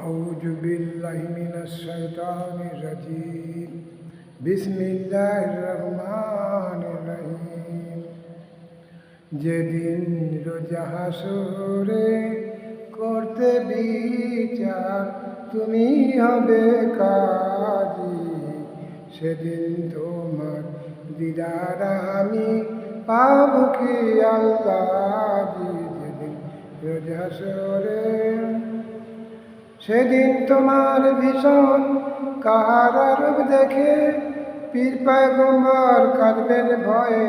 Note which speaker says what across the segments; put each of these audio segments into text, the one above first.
Speaker 1: أعوذ بالله من الشيطان الرجيم بسم الله الرحمن الرحيم যেদিন রোজা হাসরে করতে বিচার তুমি হবে কাজী সেদিন তোমার দিদার আমি পাব কি আল্লাহ যেদিন রোজা হাসরে সেদিন তোমার ভীষণ কাহার রূপ দেখে পীর পায়গম্বর কাঁদবেন ভয়ে,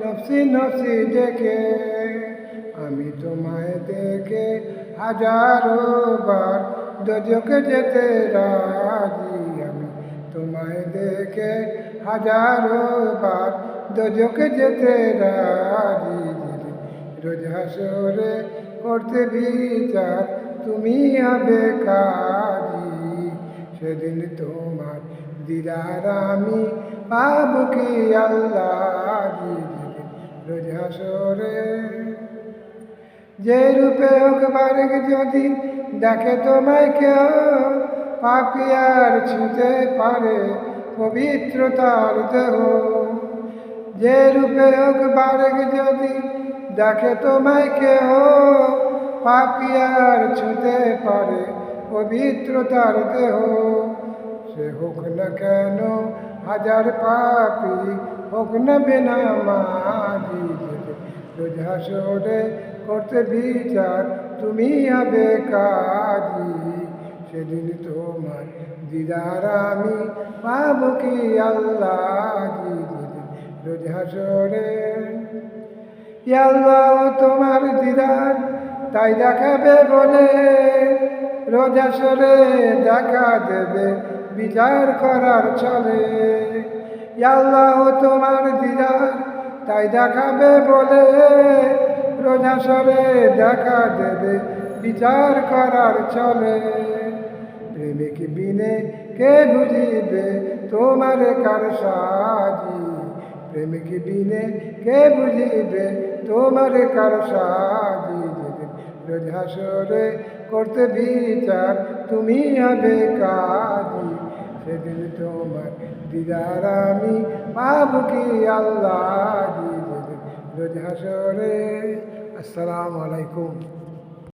Speaker 1: নফসি নফসি ডেকে। আমি তোমায় দেখে হাজারো বার দজকে যেতে রাজি, আমি তোমায় দেখে হাজারো বার দজকে যেতে রাজি। রোজ হাসরে করতে বিচার তুমি হবে কাজী সেদিন তোমার দিদার আমি পাব কি আল্লাহ যে রূপে হোক বারেক যদি দেখে তোমায় কেউ পাপি আর ছুঁতে পারে পবিত্রতার দেহ। যে রূপে হোক বারেক যদি দেখে তোমায় কেহ পাপি আর ছুঁতে পারে, পবিত্রতার দেহ। সে হোক না কেন, হাজার পাপি হোক না বেনা মাজি রোজ হাসরে করতে বিচার, তুমি হবে কাজী। সেদিন তোমার দিদার আমি পাব কি আল্লাহ রোজ হাসরে আল্লাহ তোমার দিদার তাই দেখাবে বলে রোজা আসরে দেখা দেবে, বিচার করার চলে আল্লাহ, তোমার দিদার, তাই দেখাবে বলে রোজা আসরে দেখা দেবে, বিচার করার চলে প্রেমিক বিনে কে বুঝিবে তোমার কার সাজি? প্রেমিক বিনে কে বুঝিবে তোমার কার সাজি? হাসরে করতে বিচার, তুমি হবে কাজী। সেদিন তোমার দিদার আমি পাব কি আল্লাহ। রোজ হাসরে। আসসালামু আলাইকুম।